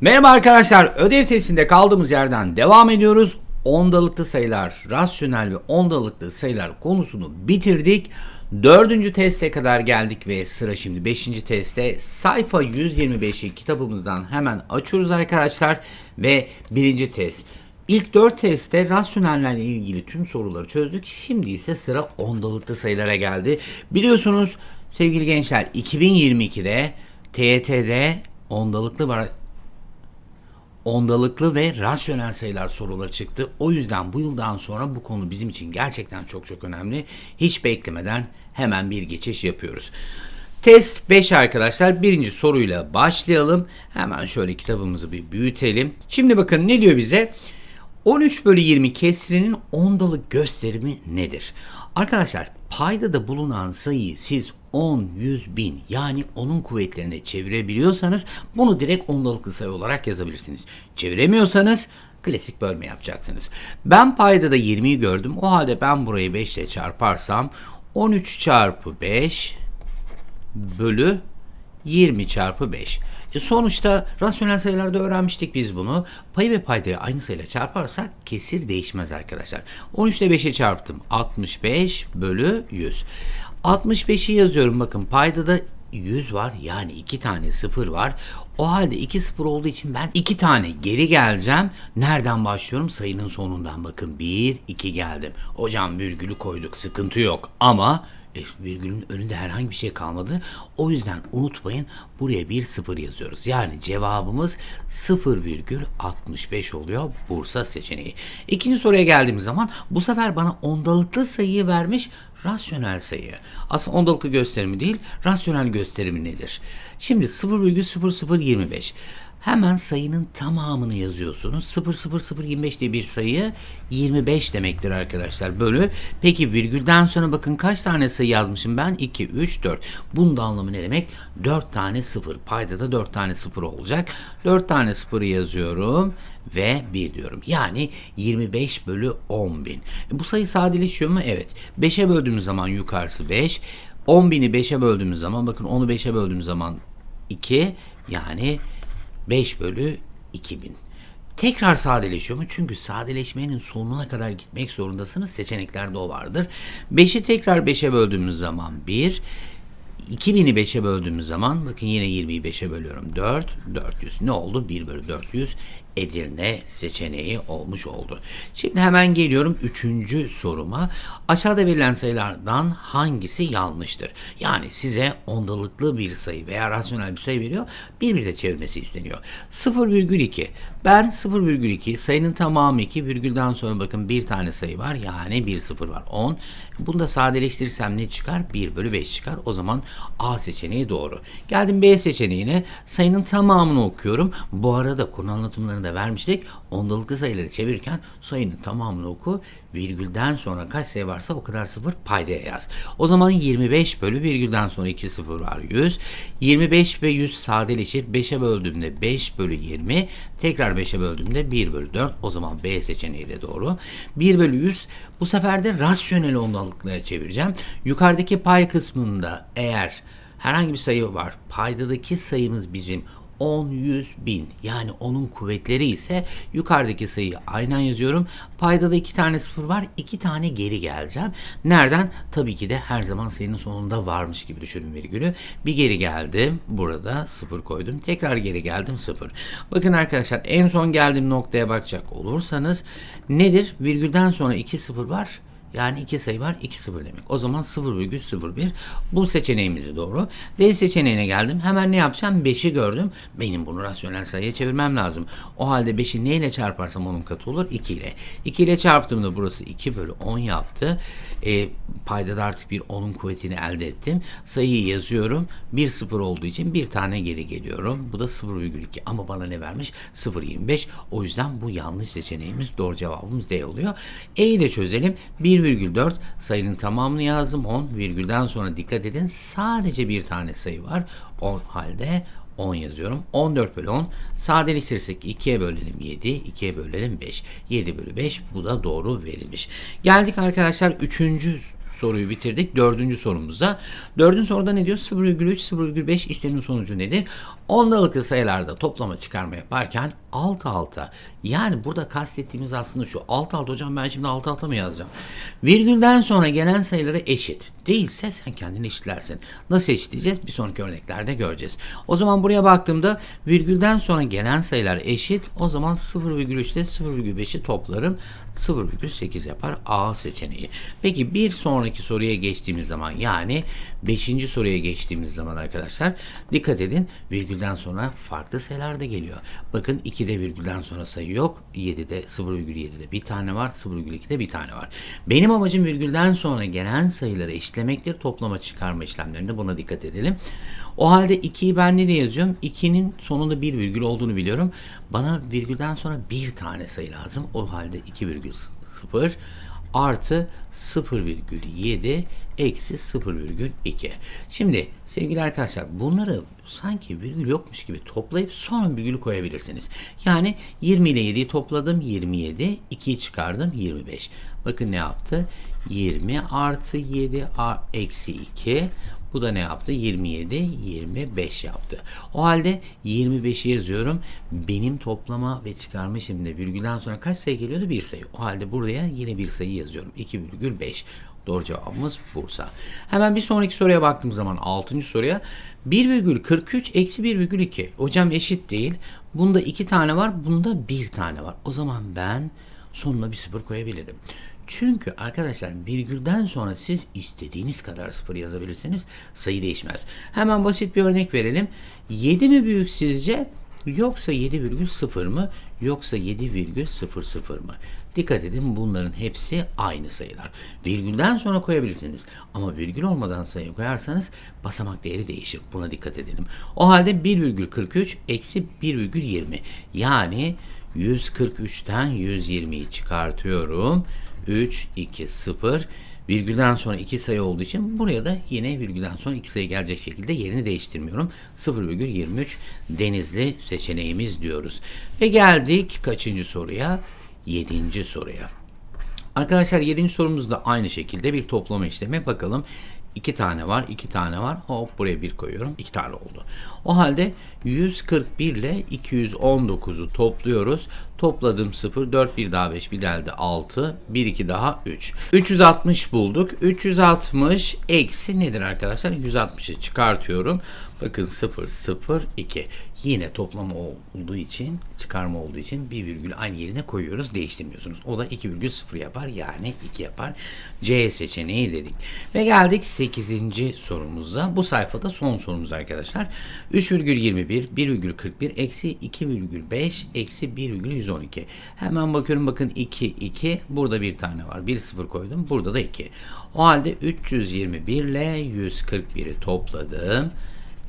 Merhaba arkadaşlar, ödev testinde kaldığımız yerden devam ediyoruz. Ondalıklı sayılar, rasyonel ve ondalıklı sayılar konusunu bitirdik. Dördüncü teste kadar geldik ve sıra şimdi beşinci teste. Sayfa 125'i kitabımızdan hemen açıyoruz arkadaşlar. Ve birinci test. İlk dört testte rasyonellerle ilgili tüm soruları çözdük. Şimdi ise sıra ondalıklı sayılara geldi. Biliyorsunuz sevgili gençler 2022'de TYT'de ondalıklı ondalıklı ve rasyonel sayılar soruları çıktı. O yüzden bu yıldan sonra bu konu bizim için gerçekten çok çok önemli. Hiç beklemeden hemen bir geçiş yapıyoruz. Test 5 arkadaşlar. Birinci soruyla başlayalım. Hemen şöyle kitabımızı bir büyütelim. Şimdi bakın ne diyor bize? 13 bölü 20 kesrinin ondalık gösterimi nedir? Arkadaşlar paydada bulunan sayıyı siz 10, 100, bin yani onun kuvvetlerine çevirebiliyorsanız bunu direkt ondalıklı sayı olarak yazabilirsiniz. Çeviremiyorsanız klasik bölme yapacaksınız. Ben paydada 20'yi gördüm. O halde ben burayı 5 ile çarparsam 13 çarpı 5 bölü 20 çarpı 5. E sonuçta rasyonel sayılarda öğrenmiştik biz bunu. Payı ve paydayı aynı sayıyla çarparsak kesir değişmez arkadaşlar. 13 ile 5'e çarptım. 65 bölü 100. 65'i yazıyorum bakın payda da 100 var yani 2 tane sıfır var. O halde 2 sıfır olduğu için ben 2 tane geri geleceğim. Nereden başlıyorum? Sayının sonundan bakın 1, 2 geldim. Hocam virgülü koyduk sıkıntı yok ama virgülün önünde herhangi bir şey kalmadı. O yüzden unutmayın buraya bir sıfır yazıyoruz. Yani cevabımız 0,65 oluyor Bursa seçeneği. İkinci soruya geldiğimiz zaman bu sefer bana ondalıklı sayıyı vermiş rasyonel sayı. Aslında ondalıklı gösterimi değil, rasyonel gösterimi nedir? Şimdi 0,0025. Hemen sayının tamamını yazıyorsunuz. 00025 diye bir sayı 25 demektir arkadaşlar. Bölü. Peki virgülden sonra bakın kaç tane sayı yazmışım ben? 2, 3, 4. Bunun da anlamı ne demek? 4 tane 0. Payda da 4 tane 0 olacak. 4 tane 0'ı yazıyorum ve 1 diyorum. Yani 25 bölü 10 bin. E, bu sayı sadeleşiyor mu? Evet. 5'e böldüğümüz zaman yukarısı 5. 10 bini 5'e böldüğümüz zaman bakın onu 5'e böldüğümüz zaman 2 yani 5 bölü 2000. Tekrar sadeleşiyor mu? Çünkü sadeleşmenin sonuna kadar gitmek zorundasınız. Seçeneklerde o vardır. 5'i tekrar 5'e böldüğümüz zaman 1. 2000'i 5'e böldüğümüz zaman bakın yine 20'yi 5'e bölüyorum 4 400 ne oldu 1 bölü 400 Edirne seçeneği olmuş oldu. Şimdi hemen geliyorum 3. soruma. Aşağıda verilen sayılardan hangisi yanlıştır? Yani size ondalıklı bir sayı veya rasyonel bir sayı veriyor. Bir bir de çevirmesi isteniyor. 0,2 ben 0,2 sayının tamamı 2 virgülden sonra bakın bir tane sayı var yani bir sıfır var 10. Bunu da sadeleştirirsem ne çıkar? 1 bölü 5 çıkar. O zaman A seçeneği doğru. Geldim B seçeneğine sayının tamamını okuyorum. Bu arada konu anlatımlarını da vermiştik. Ondalıklı sayıları çevirirken sayının tamamını oku. Virgülden sonra kaç sayı varsa o kadar sıfır paydaya yaz. O zaman 25 bölü virgülden sonra 2 sıfır var 100. 25 ve 100 sadeleşir. 5'e böldüğümde 5 bölü 20. Tekrar 5'e böldüğümde 1 bölü 4. O zaman B seçeneği de doğru. 1 bölü 100 bu sefer de rasyonel ondalıklığa çevireceğim. Yukarıdaki pay kısmında eğer herhangi bir sayı var. Paydadaki sayımız bizim 10, 100, 1000 yani onun kuvvetleri ise yukarıdaki sayıyı aynen yazıyorum. Payda da iki tane sıfır var. iki tane geri geleceğim. Nereden? Tabii ki de her zaman sayının sonunda varmış gibi düşünün virgülü. Bir geri geldim. Burada sıfır koydum. Tekrar geri geldim sıfır. Bakın arkadaşlar en son geldiğim noktaya bakacak olursanız nedir? Virgülden sonra iki sıfır var. Yani iki sayı var 2 sıfır demek. O zaman 0,01 bu seçeneğimizi doğru. D seçeneğine geldim. Hemen ne yapacağım? 5'i gördüm. Benim bunu rasyonel sayıya çevirmem lazım. O halde 5'i neyle çarparsam onun katı olur? 2 ile. 2 ile çarptığımda burası 2 bölü 10 yaptı. E, payda da artık bir 10'un kuvvetini elde ettim. Sayıyı yazıyorum. 1 sıfır olduğu için bir tane geri geliyorum. Bu da 0,2 ama bana ne vermiş? 0,25. O yüzden bu yanlış seçeneğimiz doğru cevabımız D oluyor. E'yi de çözelim. 1 1,4 sayının tamamını yazdım 10 virgülden sonra dikkat edin sadece bir tane sayı var o halde 10 yazıyorum. 14 bölü 10 sadeleştirirsek 2'ye bölelim 7, 2'ye bölelim 5. 7 bölü 5 bu da doğru verilmiş. Geldik arkadaşlar 3. soruyu bitirdik. Dördüncü sorumuzda. Dördüncü soruda ne diyor? 0,3, 0,5 işlemin sonucu nedir? Ondalıklı sayılarda toplama çıkarma yaparken alt alta. Yani burada kastettiğimiz aslında şu. Alt alta hocam ben şimdi alt alta mı yazacağım? Virgülden sonra gelen sayıları eşit. Değilse sen kendini eşitlersin. Nasıl eşitleyeceğiz? Bir sonraki örneklerde göreceğiz. O zaman buraya baktığımda virgülden sonra gelen sayılar eşit. O zaman 0,3 ile 0,5'i toplarım. 0,8 yapar A seçeneği. Peki bir sonraki soruya geçtiğimiz zaman yani 5. soruya geçtiğimiz zaman arkadaşlar dikkat edin virgülden sonra farklı sayılar da geliyor. Bakın 2'de virgülden sonra sayı yok. 7'de 0,7'de bir tane var. 0,2'de bir tane var. Benim amacım virgülden sonra gelen sayıları eşitlemektir. Toplama çıkarma işlemlerinde buna dikkat edelim. O halde 2'yi ben ne diye yazıyorum? 2'nin sonunda bir virgül olduğunu biliyorum. Bana virgülden sonra bir tane sayı lazım. O halde 2,0 artı 0,7 eksi 0,2. Şimdi sevgili arkadaşlar bunları sanki virgül yokmuş gibi toplayıp sonra virgülü koyabilirsiniz. Yani 20 ile 7'yi topladım 27, 2'yi çıkardım 25. Bakın ne yaptı? 20 artı 7 eksi 2 bu da ne yaptı? 27, 25 yaptı. O halde 25'i yazıyorum. Benim toplama ve çıkarma işleminde virgülden sonra kaç sayı geliyordu? Bir sayı. O halde buraya yine bir sayı yazıyorum. 2,5. Doğru cevabımız Bursa. Hemen bir sonraki soruya baktığım zaman 6. soruya 1,43 eksi 1,2. Hocam eşit değil. Bunda 2 tane var. Bunda 1 tane var. O zaman ben sonuna bir sıfır koyabilirim. Çünkü arkadaşlar virgülden sonra siz istediğiniz kadar sıfır yazabilirsiniz. Sayı değişmez. Hemen basit bir örnek verelim. 7 mi büyük sizce? Yoksa 7,0 mı? Yoksa 7,00 mı? Dikkat edin bunların hepsi aynı sayılar. Virgülden sonra koyabilirsiniz. Ama virgül olmadan sayı koyarsanız basamak değeri değişir. Buna dikkat edelim. O halde 1,43 eksi 1,20 yani 143'ten 120'yi çıkartıyorum. 3, 2, 0. Virgülden sonra iki sayı olduğu için buraya da yine virgülden sonra iki sayı gelecek şekilde yerini değiştirmiyorum. 0,23 denizli seçeneğimiz diyoruz. Ve geldik kaçıncı soruya? Yedinci soruya. Arkadaşlar yedinci sorumuzda aynı şekilde bir toplama işlemi. Bakalım iki tane var, iki tane var. Hop buraya bir koyuyorum. iki tane oldu. O halde 141 ile 219'u topluyoruz. Topladım 0, 4, 1 daha 5, bir elde 6, 1, 2 daha 3. 360 bulduk. 360 eksi nedir arkadaşlar? 160'ı çıkartıyorum. Bakın 0, 0, 2. Yine toplama olduğu için, çıkarma olduğu için bir virgül aynı yerine koyuyoruz. Değiştirmiyorsunuz. O da 2,0 yapar. Yani 2 yapar. C seçeneği dedik. Ve geldik 8. sorumuza. Bu sayfada son sorumuz arkadaşlar. 3,21, 1,41, eksi 2,5, eksi 1,112. Hemen bakıyorum bakın 2, 2. Burada bir tane var. 1, 0 koydum. Burada da 2. O halde 321 ile 141'i topladım.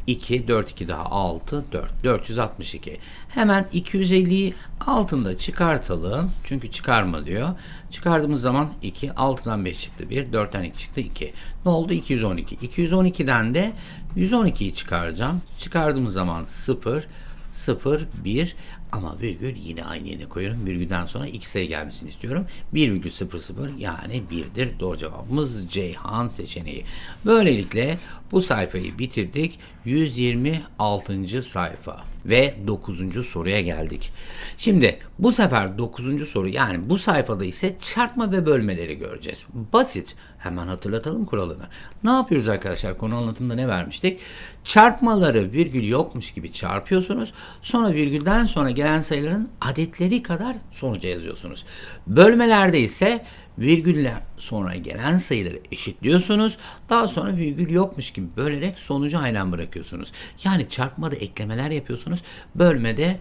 2, 4, 2 daha 6, 4, 462. Hemen 250'yi altında çıkartalım. Çünkü çıkarma diyor. Çıkardığımız zaman 2, 6'dan 5 çıktı 1, 4'ten 2 çıktı 2. Ne oldu? 212. 212'den de 112'yi çıkaracağım. Çıkardığımız zaman 0, 0, 1 ama virgül yine aynı yerine koyuyorum. Virgülden sonra iki sayı gelmesini istiyorum. 1,00 yani 1'dir. Doğru cevabımız Ceyhan seçeneği. Böylelikle bu sayfayı bitirdik. 126. sayfa ve 9. soruya geldik. Şimdi bu sefer 9. soru yani bu sayfada ise çarpma ve bölmeleri göreceğiz. Basit. Hemen hatırlatalım kuralını. Ne yapıyoruz arkadaşlar? Konu anlatımında ne vermiştik? Çarpmaları virgül yokmuş gibi çarpıyorsunuz. Sonra virgülden sonra gelen sayıların adetleri kadar sonuca yazıyorsunuz. Bölmelerde ise virgüller sonra gelen sayıları eşitliyorsunuz. Daha sonra virgül yokmuş gibi bölerek sonucu aynen bırakıyorsunuz. Yani çarpmada eklemeler yapıyorsunuz. Bölmede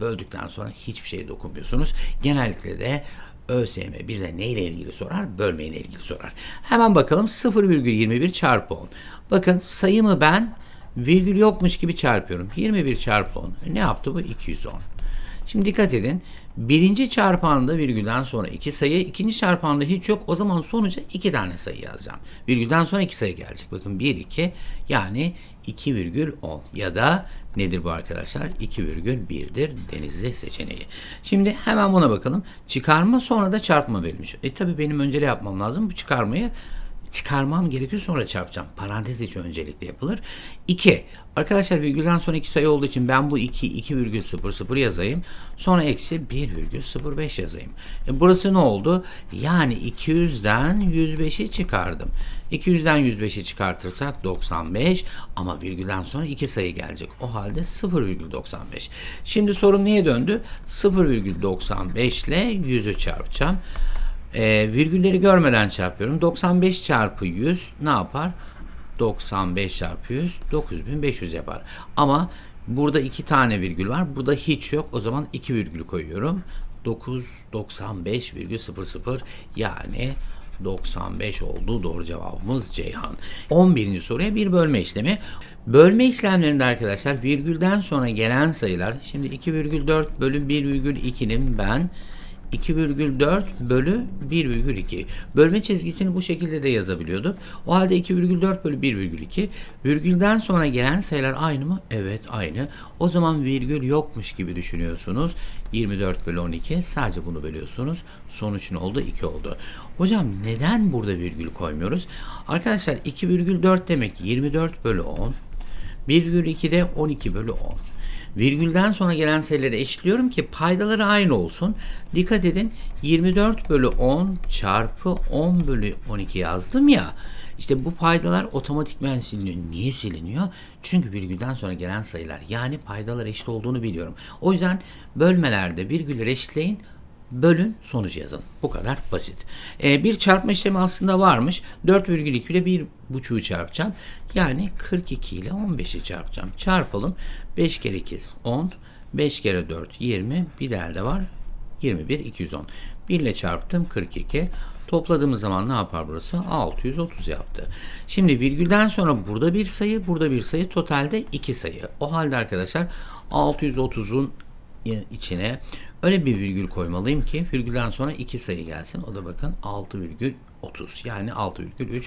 böldükten sonra hiçbir şey dokunmuyorsunuz. Genellikle de ÖSYM bize neyle ilgili sorar? Bölmeyle ilgili sorar. Hemen bakalım 0,21 çarpı 10. Bakın sayımı ben virgül yokmuş gibi çarpıyorum. 21 çarpı 10. E, ne yaptı bu? 210. Şimdi dikkat edin. Birinci çarpanda virgülden sonra iki sayı, ikinci çarpanda hiç yok. O zaman sonuca iki tane sayı yazacağım. Virgülden sonra iki sayı gelecek. Bakın 1, 2 yani 2,10 ya da nedir bu arkadaşlar? 2,1'dir denizli seçeneği. Şimdi hemen buna bakalım. Çıkarma sonra da çarpma verilmiş. E tabi benim öncele yapmam lazım. Bu çıkarmayı çıkarmam gerekiyor sonra çarpacağım. Parantez içi öncelikle yapılır. 2. Arkadaşlar virgülden sonra iki sayı olduğu için ben bu 2 2,00 yazayım. Sonra eksi 1,05 yazayım. E burası ne oldu? Yani 200'den 105'i çıkardım. 200'den 105'i çıkartırsak 95 ama virgülden sonra iki sayı gelecek. O halde 0,95. Şimdi sorum neye döndü? 0,95 ile 100'ü çarpacağım. E, virgülleri görmeden çarpıyorum. 95 çarpı 100 ne yapar? 95 çarpı 100 9500 yapar. Ama burada iki tane virgül var. Burada hiç yok. O zaman iki virgül koyuyorum. 995,00 yani 95 oldu. Doğru cevabımız Ceyhan. 11. soruya bir bölme işlemi. Bölme işlemlerinde arkadaşlar virgülden sonra gelen sayılar şimdi 2,4 bölü 1,2'nin ben 2,4 bölü 1,2. Bölme çizgisini bu şekilde de yazabiliyorduk. O halde 2,4 bölü 1,2. Virgülden sonra gelen sayılar aynı mı? Evet aynı. O zaman virgül yokmuş gibi düşünüyorsunuz. 24 bölü 12 sadece bunu bölüyorsunuz. Sonuç ne oldu? 2 oldu. Hocam neden burada virgül koymuyoruz? Arkadaşlar 2,4 demek 24 bölü 10. 1,2 de 12 bölü 10. Virgülden sonra gelen sayıları eşitliyorum ki paydaları aynı olsun. Dikkat edin 24 bölü 10 çarpı 10 bölü 12 yazdım ya. İşte bu paydalar otomatikmen siliniyor. Niye siliniyor? Çünkü virgülden sonra gelen sayılar yani paydalar eşit olduğunu biliyorum. O yüzden bölmelerde virgülleri eşitleyin bölün sonucu yazın. Bu kadar basit. Ee, bir çarpma işlemi aslında varmış. 4,2 ile 1,5'u çarpacağım. Yani 42 ile 15'i çarpacağım. Çarpalım. 5 kere 2 10. 5 kere 4 20. Bir de elde var. 21 210. 1 ile çarptım 42. Topladığımız zaman ne yapar burası? 630 yaptı. Şimdi virgülden sonra burada bir sayı, burada bir sayı, totalde iki sayı. O halde arkadaşlar 630'un içine öyle bir virgül koymalıyım ki virgülden sonra iki sayı gelsin. O da bakın 6,30 yani 6,3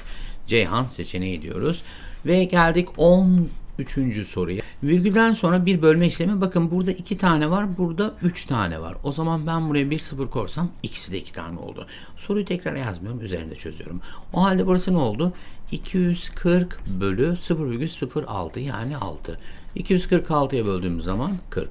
Ceyhan seçeneği diyoruz. Ve geldik 10 Üçüncü soruya. Virgülden sonra bir bölme işlemi. Bakın burada iki tane var. Burada üç tane var. O zaman ben buraya bir sıfır korsam ikisi de iki tane oldu. Soruyu tekrar yazmıyorum. Üzerinde çözüyorum. O halde burası ne oldu? 240 bölü 0,06 yani 6. 246'ya böldüğümüz zaman 40.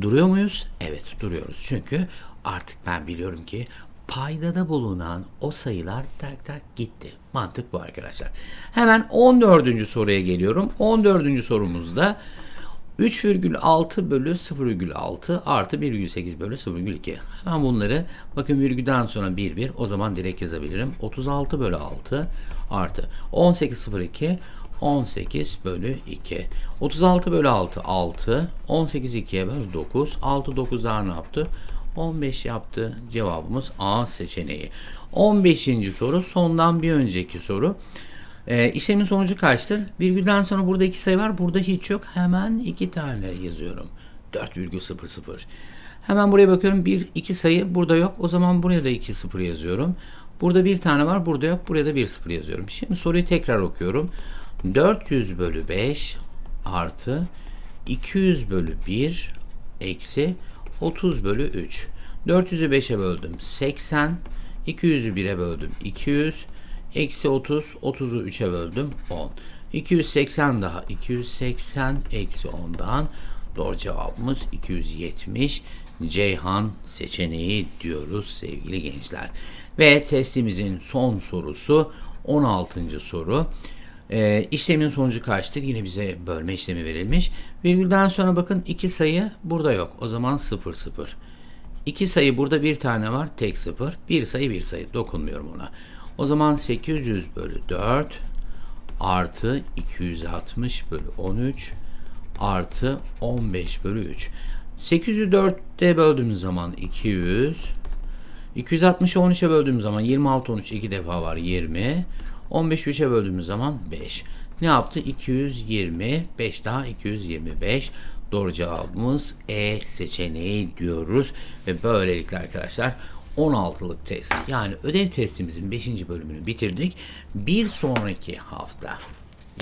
Duruyor muyuz? Evet duruyoruz. Çünkü artık ben biliyorum ki paydada bulunan o sayılar tak tak gitti. Mantık bu arkadaşlar. Hemen 14. soruya geliyorum. 14. sorumuzda 3,6 bölü 0,6 artı 1,8 bölü 0,2. Hemen bunları bakın virgülden sonra 1 1 o zaman direkt yazabilirim. 36 bölü 6 artı 18,02 18 bölü 2. 36 bölü 6 6. 18 2'ye böl 9. 6 9 daha ne yaptı? 15 yaptı. Cevabımız A seçeneği. 15. soru sondan bir önceki soru. E, işlemin sonucu kaçtır? Virgülden sonra burada iki sayı var. Burada hiç yok. Hemen iki tane yazıyorum. 4,00. Hemen buraya bakıyorum. Bir, iki sayı burada yok. O zaman buraya da 2 sıfır yazıyorum. Burada bir tane var. Burada yok. Buraya da 1 sıfır yazıyorum. Şimdi soruyu tekrar okuyorum. 400 bölü 5 artı 200 bölü 1 eksi 30 bölü 3. 400'ü 5'e böldüm 80. 200'ü 1'e böldüm 200. Eksi 30. 30'u 3'e böldüm 10. 280 daha 280 eksi 10'dan doğru cevabımız 270 Ceyhan seçeneği diyoruz sevgili gençler. Ve testimizin son sorusu 16. soru. E, işlemin sonucu kaçtır? Yine bize bölme işlemi verilmiş. Virgülden sonra bakın iki sayı burada yok. O zaman 0 0. İki sayı burada bir tane var. Tek 0. Bir sayı bir sayı. Dokunmuyorum ona. O zaman 800 bölü 4 artı 260 bölü 13 artı 15 bölü 3. 800'ü 4'te böldüğümüz zaman 200 260'ı 13'e böldüğümüz zaman 26 13 iki defa var 20 15 3'e böldüğümüz zaman 5. Ne yaptı? 220. 5 daha 225. Doğru cevabımız E seçeneği diyoruz. Ve böylelikle arkadaşlar 16'lık test yani ödev testimizin 5. bölümünü bitirdik. Bir sonraki hafta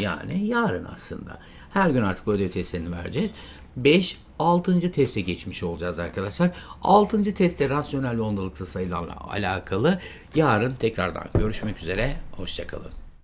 yani yarın aslında her gün artık ödev testlerini vereceğiz. 5 6. teste geçmiş olacağız arkadaşlar. 6. testte rasyonel ve ondalıklı sayılarla alakalı yarın tekrardan görüşmek üzere. Hoşçakalın.